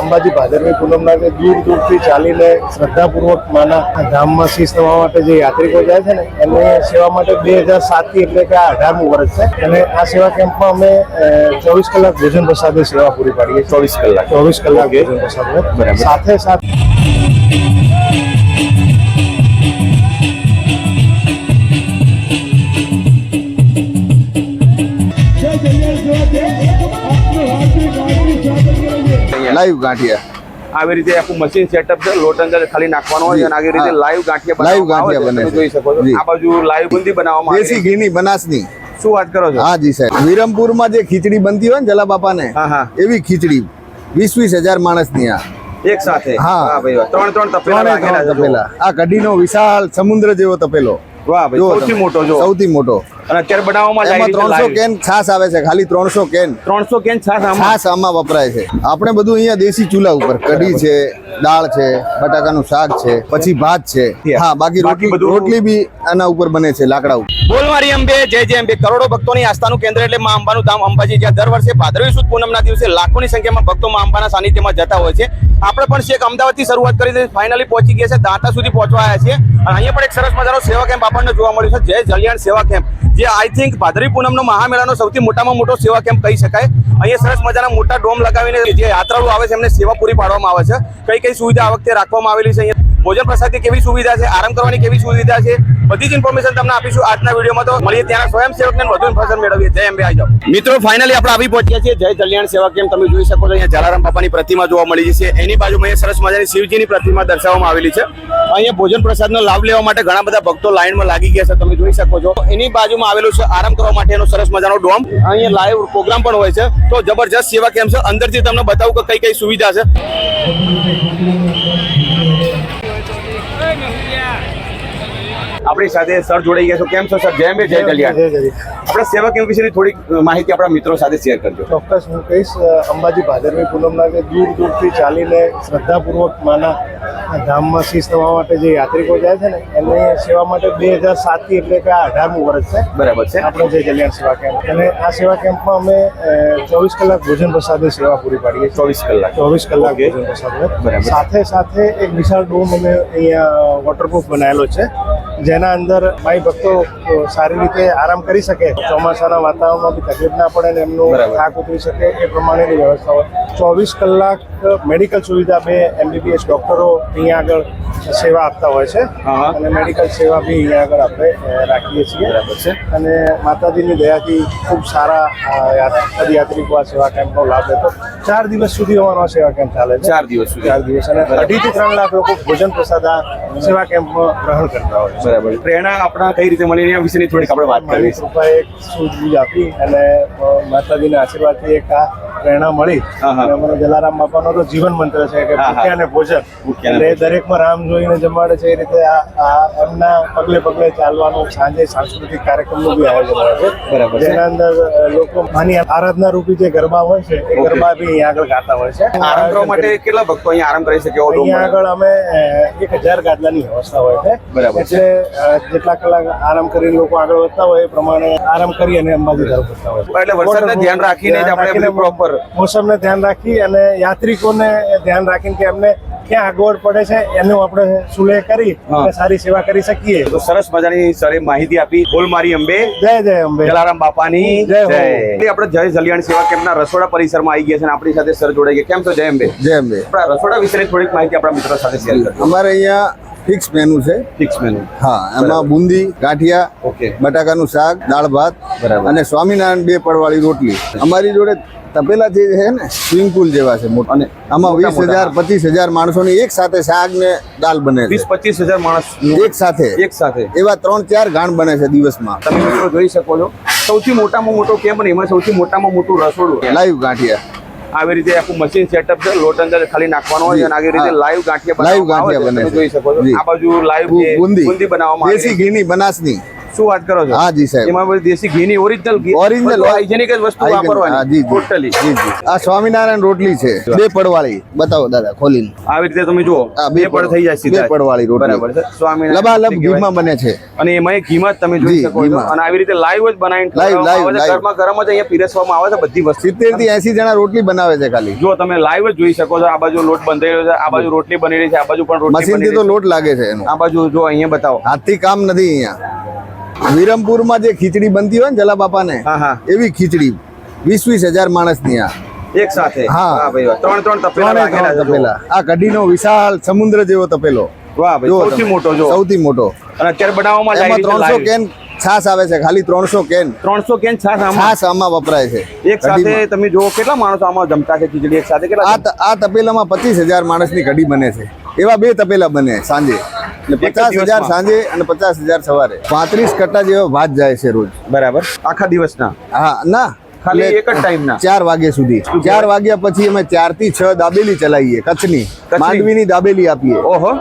અંબાજી ભાદરવી પૂનમના જે દૂર દૂરથી ચાલીને શ્રદ્ધાપૂર્વક માના ધામમાં શીશ નવા માટે જે યાત્રિકો જાય છે ને એમને સેવા માટે બે હજાર સાતથી એટલે કે આ અઢારમું વર્ષ છે. અને આ સેવા કેમ્પમાં અમે ચોવીસ કલાક ભોજન પ્રસાદની સેવા પૂરી પાડીએ ચોવીસ કલાક. ચોવીસ કલાક ભોજન પ્રસાદ. સાથે સાથે લાઈવ ગાંઠિયા. આવી રીતે આખું મશીન સેટઅપ છે લોટ અંદર ખાલી નાખવાનો હોય અને આવી રીતે લાઈવ ગાંઠિયા લાઈવ ગાંઠિયા બને જોઈ શકો છો. આ બાજુ લાઈવ બંદી બનાવવામાં આવે દેશી છે. ઘીની બનાસની. શું વાત કરો છો? હા જી સાહેબ. વિરમપુરમાં જે ખીચડી બનતી હોય ને જલા બાપાને હા હા. એવી ખીચડી. વીસ વીસ હજાર માણસની આ. એક સાથે? હા. ભાઈ ત્રણ ત્રણ તપેલા. આ કઢીનો વિશાળ સમુદ્ર જેવો તપેલો. વાહ ભાઈ સૌથી મોટો જો. સૌથી મોટો. અને અત્યારે બનાવવામાં એમાં ત્રણસો કેન છાસ આવે છે ખાલી ત્રણસો કેન. ત્રણસો કેન છાશ છાસ આમાં વપરાય છે. આપણે બધું અહીંયા દેશી ચૂલા ઉપર કઢી છે દાળ છે બટાકાનું શાક છે પછી ભાત છે. હા બાકી રોટલી રોટલી બી આના ઉપર બને છે લાકડા ઉપર બોલ મારી અંબે જય જય અંબે. કરોડો ભક્તોની આસ્થાનું કેન્દ્ર એટલે મા અંબાનું ધામ અંબાજી જ્યાં દર વર્ષે ભાદરવી સુદ પૂનમના દિવસે લાખોની સંખ્યામાં ભક્તો મા અંબાના સાનિધ્યમાં જતા હોય છે. આપણે પણ છેક અમદાવાદથી શરૂઆત કરી દીધી ફાઇનલી પહોંચી ગયા છે દાંતા સુધી પહોંચવા આવ્યા છીએ. અને અહીંયા પણ એક સરસ મજાનો સેવા કેમ્પ આપણને જોવા મળ્યું છે. જય જલિયાણ સેવા કેમ્પ જે આઈ થિંક ભાદરવી પૂનમનો મહામેળાનો સૌથી મોટામાં મોટો સેવા કેમ્પ કહી શકાય. અહીંયા સરસ મજાના મોટા ડોમ લગાવીને જે યાત્રાળુ આવે છે, એમને સેવા પૂરી પાડવામાં આવે છે. કઈ કઈ સુવિધા આ વખતે રાખવામાં આવેલી છે અહીંયા? ભોજન પ્રસાદની કેવી સુવિધા છે? આરામ કરવાની કેવી સુવિધા છે? બધી જ ઇન્ફોર્મેશન તમને આપીશું આજના વિડીયોમાં. તો મળીએ ત્યાં સ્વયંસેવકને વધુ ઇન્ફોર્મેશન મેળવીએ. જય અંબે આવી મિત્રો ફાઇનલી આપણે આવી પહોંચ્યા છીએ જય કલ્યાણ સેવા કેમ તમે જોઈ શકો છો અહીંયા જલારામ બાપાની પ્રતિમા જોવા મળી છે. એની બાજુમાં સરસ મજાની શિવજીની પ્રતિમા દર્શાવવામાં આવેલી છે. અહીંયા ભોજન પ્રસાદનો લાભ લેવા માટે ઘણા બધા ભક્તો લાઈનમાં લાગી ગયા છે, તમે જોઈ શકો છો. એની બાજુમાં આવેલું છે આરામ કરવા માટેનો સરસ મજાનો ડોમ. અહીંયા લાઈવ પ્રોગ્રામ પણ હોય છે. તો જબરજસ્ત સેવા કેમ છે? અંદરથી તમને બતાવું કે કઈ કઈ સુવિધા છે. આપણી સાથે સર જોડાઈ ગયા છો. કેમ છો સર? જય બે જય કલ્યાણ. જય જય. આપણા સેવા કેમ્પ વિશેની થોડીક માહિતી આપણા મિત્રો સાથે શેર કરજો. ચોક્કસ હું કહીશ અંબાજી ભાદરવી પૂનમના જે દૂર દૂરથી ચાલીને શ્રદ્ધાપૂર્વક માના ધામમાં શીશ થવા માટે જે યાત્રિકો જાય છે ને એમને સેવા માટે બે હજાર સાતથી એટલે કે આ અઢારમું વર્ષ છે. બરાબર છે. આપણે જે કલ્યાણ સેવા કેમ્પ. અને આ સેવા કેમ્પમાં અમે ચોવીસ કલાક ભોજન પ્રસાદની સેવા પૂરી પાડીએ ચોવીસ કલાક. ચોવીસ કલાક. ભોજન પ્રસાદ બરાબર. સાથે સાથે એક વિશાળ ડોમ અમે અહીંયા વોટરપ્રૂફ બનાવેલો છે. જેના અંદર ભાઈ ભક્તો સારી રીતે આરામ કરી શકે. ચોમાસાના વાતાવરણમાં બી તકલીફ ના પડે ને એમનું. થાક ઉતરી શકે એ પ્રમાણેની વ્યવસ્થા હોય. ચોવીસ કલાક મેડિકલ સુવિધા બે એમબીબીએસ ડોક્ટરો અહીંયા આગળ સેવા આપતા હોય છે. અને મેડિકલ સેવા બી અહીંયા આગળ આપણે રાખીએ છીએ. બરાબર છે. અને માતાજીની દયાથી ખૂબ સારા પદયાત્રિકો આ સેવા કેમ્પનો લાભ લેતો. ચાર દિવસ સુધી અમારો આ સેવા કેમ્પ ચાલે છે. ચાર દિવસ સુધી. ચાર દિવસ. અને અઢીથી ત્રણ લાખ લોકો ભોજન પ્રસાદ આ સેવા કેમ્પમાં ગ્રહણ કરતા હોય છે. બરાબર. પ્રેરણા આપણા કઈ રીતે મળી એના વિશેની થોડીક આપણે વાત કરી કૃપા એક સૂઝબૂઝ આપી અને માતાજીના આશીર્વાદથી એક આ પ્રેરણા મળી. અને મને જલારામ બાપાનો તો જીવન મંત્ર છે કે. ભૂખ્યા અને ભોજન. એટલે દરેકમાં રામ જોઈને જમાડે છે એ રીતે આ એમના પગલે પગલે ચાલવાનું સાંજે સાંસ્કૃતિક કાર્યક્રમનું બી આયોજન છે. બરાબર જેના અંદર લોકો માની આરાધના રૂપી જે ગરબા હોય છે એ ગરબા બી અહીંયા આગળ ગાતા હોય છે. આરામ કરવા માટે કેટલા ભક્તો અહીંયા આરામ કરી શકે અહીંયા આગળ અમે એક હજાર ગાદલાની વ્યવસ્થા હોય છે. બરાબર એટલે જેટલા કલાક આરામ કરીને લોકો આગળ વધતા હોય એ પ્રમાણે આરામ કરી અને અંબાજી તરફ વધતા હોય. એટલે વરસાદને ધ્યાન રાખીને જ આપણે પ્રોપર. મોસમને ધ્યાન રાખી અને યાત્રિકોને ધ્યાન રાખીને કે એમને ક્યાં આગવડ પડે છે એનું આપણે સુલેહ કરી સારી સેવા કરી શકીએ. તો સરસ મજાની સરે માહિતી આપી. બોલ મારી અંબે. જય જય અંબે. જલારામ બાપાની. જય. આપણે જય જલિયાણ સેવા કેમ્પના રસોડા પરિસરમાં આવી ગયા છે અને આપણી સાથે સર જોડાઈ ગયા. કેમ તો જય અંબે. જય અંબે. આપણા રસોડા વિશેની થોડીક માહિતી આપણા મિત્રો સાથે શેર કરી અમારે અહીંયા ફિક્સ મેનુ છે. Fix menu. હા એમાં બુંદી ગાંઠિયા ઓકે. બટાકાનું શાક દાળ ભાત બરાબર. અને સ્વામિનારાયણ બે પડવાળી રોટલી. અમારી જોડે તપેલા જે છે ને સ્વિમિંગ પુલ જેવા છે મોટા. અને આમાં વીસ હજાર પચીસ હજાર માણસોની એક સાથે શાક ને દાળ બને વીસ પચીસ હજાર માણસ એક સાથે. એક સાથે. એવા ત્રણ ચાર ગાણ બને છે દિવસમાં. તમે મિત્રો જોઈ શકો છો. સૌથી મોટામાં મોટો કેમ્પ ને એમાં સૌથી મોટામાં મોટું રસોડું. લાઈવ ગાંઠિયા. આવી રીતે આખું મશીન સેટઅપ છે લોટ અંદર ખાલી નાખવાનો હોય અને આવી રીતે લાઈવ ગાંઠિયા લાઈવ ગાંઠિયા બને જોઈ શકો છો. આ બાજુ લાઈવ બુંદી. બુંદી બનાવવામાં દેશી આવે છે. ઘીની બનાસની. શું વાત કરો છો? હા જી સાહેબ. એમાં બધી દેશી ઘીની ઓરિજિનલ ઘી ઓરિજિનલ હાઇજેનિક જ વસ્તુ વાપરવાની. જી ટોટલી જી જી. આ સ્વામિનારાયણ રોટલી છે બે પડવાળી. બતાવો દાદા ખોલીને. આવી રીતે તમે જુઓ. બે પડ થઈ જાય સીધા બે પડવાળી રોટલી. બરાબર છે. સ્વામિનારાયણ લબાલબ. ઘીમાં બને છે. અને એમાં ઘીમાં તમે જોઈ શકો છો. અને આવી રીતે લાઈવ જ બનાવીને લાઈવ લાઈવ ઘરમાં. ગરમા જ અહીંયા પીરસવામાં આવે છે. બધી વસ્તુ. સિત્તેરથી એસી જણા રોટલી બનાવે છે ખાલી. જો તમે લાઈવ જ જોઈ શકો છો. આ બાજુ લોટ બંધાઈ રહ્યો છે. આ બાજુ રોટલી બની રહી છે. આ બાજુ પણ રોટલી મશીનથી તો લોટ લાગે છે એનો. આ બાજુ જો અહીંયા બતાવો. હાથથી કામ નથી અહીંયા. વિરમપુરમાં જે ખીચડી બનતી હોય ને જલા બાપાને હા હા. એવી ખીચડી વીસ વીસ હજાર માણસની આ. એક સાથે? હા. ભાઈ ત્રણ ત્રણ તપેલા તપેલા. આ કઢીનો વિશાળ સમુદ્ર જેવો તપેલો. વાહ ભાઈ સૌથી મોટો જો સૌથી મોટો. અને અત્યારે બનાવવામાં એમાં ત્રણસો કેન છાસ આવે છે ખાલી ત્રણસો કેન. ત્રણસો કેન છાસ આમાં? છાસ આમાં વપરાય છે. એક સાથે તમે જુઓ કેટલા માણસો આમાં જમતા છે ખીચડી? એક સાથે કેટલા આ તપેલામાં પચીસ હજાર માણસની કઢી બને છે. એવા બે તપેલા બને સાંજે. પચાસ હજાર સાંજે અને પચાસ હજાર સવારે. પાંત્રીસ કટ્ટા જેવા ભાત જાય છે રોજ. બરાબર. આખા દિવસના? હા ના. ખાલી એક જ ટાઈમ ના ચાર વાગ્યા સુધી. ચાર વાગ્યા પછી અમે ચારથી છ દાબેલી ચલાવીએ કચ્છની. માંડવીની દાબેલી આપીએ. ઓહો.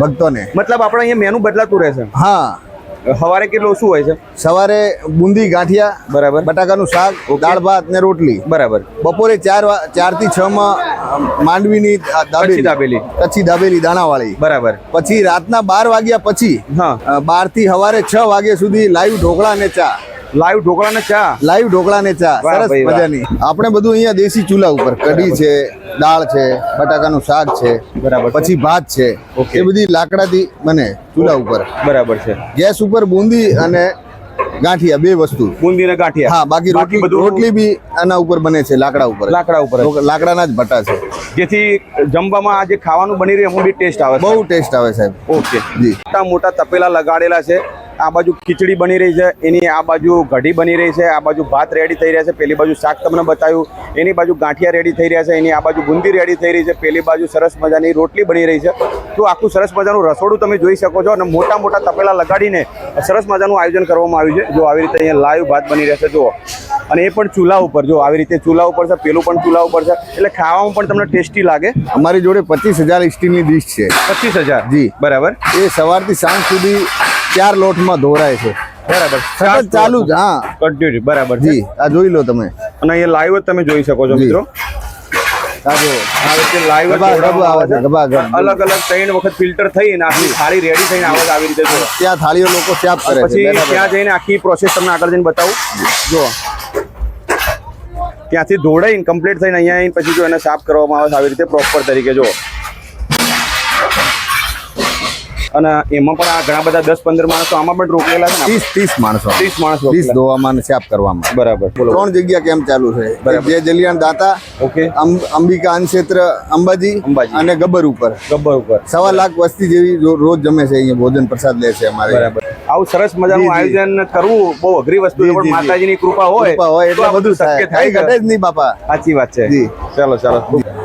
ભક્તોને. મતલબ આપણે અહીંયા મેનુ બદલાતું રહેશે? હા. સવારે કેટલું શું હોય છે? સવારે બુંદી ગાંઠિયા બરાબર. બટાકાનું શાક દાળ ભાત ને રોટલી. બરાબર. બપોરે ચાર ચારથી છ માં માંડવીની દાબેલી. દાબેલી. કચ્છી દાબેલી દાણાવાળી. બરાબર. પછી રાતના બાર વાગ્યા પછી હા. બારથી સવારે છ વાગ્યા સુધી લાઈવ ઢોકળા અને ચા. લાઈવ ઢોકળા ને ચા. લાઈવ ઢોકળા ને ચા સરસ મજાની. આપણે બધું અહીંયા દેશી ચૂલા ઉપર. કઢી છે દાળ છે બટાકાનું શાક છે બરાબર પછી ભાત છે. એ બધી લાકડાથી બને ચૂલા ઉપર. બરાબર છે. ગેસ ઉપર બુંદી અને ગાંઠિયા બે વસ્તુ. બુંદી ને ગાંઠિયા. હા બાકી રોટલી બધું રોટલી બી આના ઉપર બને છે લાકડા ઉપર. લાકડા ઉપર લાકડાના જ ભટ્ટા છે. જેથી જમવામાં આ જે ખાવાનું બની રહ્યું એમાં બી ટેસ્ટ આવે બહુ ટેસ્ટ આવે સાહેબ. ઓકે. જી. મોટા મોટા તપેલા લગાડેલા છે. આ બાજુ ખીચડી બની રહી છે એની આ બાજુ કઢી બની રહી છે આ બાજુ ભાત રેડી થઈ રહ્યા છે પેલી બાજુ શાક તમને બતાવ્યું એની બાજુ ગાંઠિયા રેડી થઈ રહ્યા છે એની આ બાજુ બુંદી રેડી થઈ રહી છે પેલી બાજુ સરસ મજાની રોટલી બની રહી છે. તો આખું સરસ મજાનું રસોડું તમે જોઈ શકો છો અને મોટા મોટા તપેલા લગાડીને સરસ મજાનું આયોજન કરવામાં આવ્યું છે. જો આવી રીતે અહીંયા લાઈવ ભાત બની રહેશે જુઓ. અને એ પણ ચૂલા ઉપર જો આવી રીતે ચૂલા ઉપર છે પેલું પણ ચૂલા ઉપર છે એટલે ખાવામાં પણ તમને ટેસ્ટી લાગે. અમારી જોડે પચીસ હજાર સ્ટીલની ડીશ છે. પચીસ હજાર? જી. બરાબર. એ સવારથી સાંજ સુધી ચાર લોટમાં ધોરાય છે. બરાબર. સતત ચાલુ જ હા. કન્ટિન્યુ બરાબર જી આ જોઈ લો તમે. અને અહીંયા લાઈવ જ તમે જોઈ શકો છો મિત્રો. અલગ અલગ ત્રણ વખત ફિલ્ટર થઈને આખી થાળી રેડી થઈને આવે આવી રીતે જો ત્યાં થાળીઓ લોકો સાફ કરે પછી ત્યાં જઈને આખી પ્રોસેસ તમને આગળ જઈને બતાવું. જો. ત્યાંથી ધોડાઈને કમ્પ્લીટ થઈને અહીંયા પછી જો એને સાફ કરવામાં આવે છે આવી રીતે પ્રોપર તરીકે જો. અને એમાં પણ આ ઘણા બધા દસ પંદર માણસો આમાં પણ રોકેલા છે ત્રીસ ત્રીસ માણસો ત્રીસ માણસો ત્રીસ. ધોવામાં અને કરવામાં. બરાબર. ત્રણ જગ્યા કેમ ચાલુ છે. જે જલિયાણ દાતા ઓકે. અંબિકા ક્ષેત્ર અંબાજી અંબાજી. અને ગબ્બર ઉપર. ગબ્બર ઉપર. સવા લાખ વસ્તી જેવી રોજ જમે છે અહીંયા ભોજન પ્રસાદ લે છે અમારે. બરાબર. આવું સરસ મજાનું. આયોજન કરવું બહુ અઘરી વસ્તુ પણ. માતાજીની કૃપા હોય કૃપા હોય એટલે બધું શક્ય થાય થાય ઘટે જ નહીં બાપા. સાચી વાત છે. જી. ચાલો ચાલો.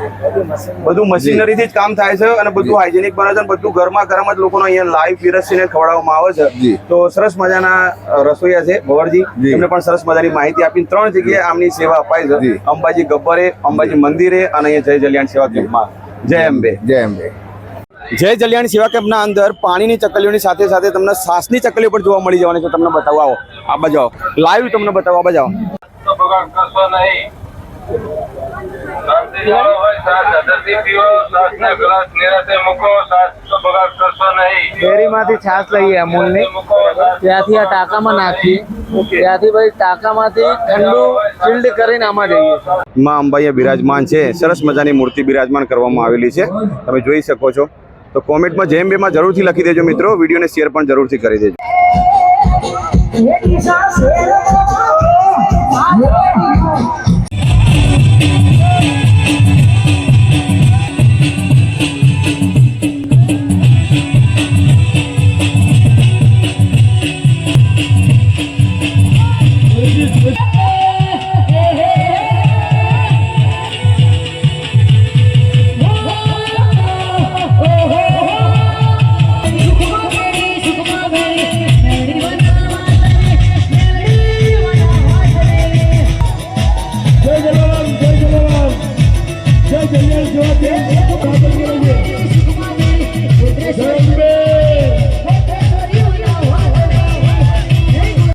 બધું મશીનરીથી જ કામ થાય છે અને બધું હાઇજેનિક બને છે બધું ઘરમાં ગરમ જ લોકોને અહીંયા લાઈવ પીરસીને ખવડાવવામાં આવે છે. તો સરસ મજાના રસોઈયા છે ભવરજી. એમને પણ સરસ મજાની માહિતી આપી ત્રણ જગ્યાએ આમની સેવા અપાય છે. અંબાજી ગબ્બરે અંબાજી મંદિરે અને અહીંયા જય જલ્યાણ સેવા કેમ્પમાં. જય અંબે. જય અંબે. જય જલિયાણ સેવા કેમ્પના અંદર પાણીની ચકલીઓની સાથે સાથે તમને શ્વાસની ચકલીઓ પણ જોવા મળી જવાની છે. તમને બતાવવા આવો. આ બજાવો લાઈવ તમને બતાવવા આ ડેરીમાંથી છાશ લઈએ અમૂલની. ત્યાંથી આ ટાંકામાં નાખીએ. ત્યાંથી પછી ટાંકામાંથી ઠંડુ ચિલ્ડ કરીને આમાં જઈએ. માં અંબાઈએ બિરાજમાન છે. સરસ મજાની મૂર્તિ બિરાજમાન કરવામાં આવેલી છે. તમે જોઈ શકો છો. તો કોમેન્ટમાં જેમ બેમાં જરૂરથી લખી દેજો મિત્રો. વિડીયોને શેર પણ જરૂરથી કરી દેજો. Thank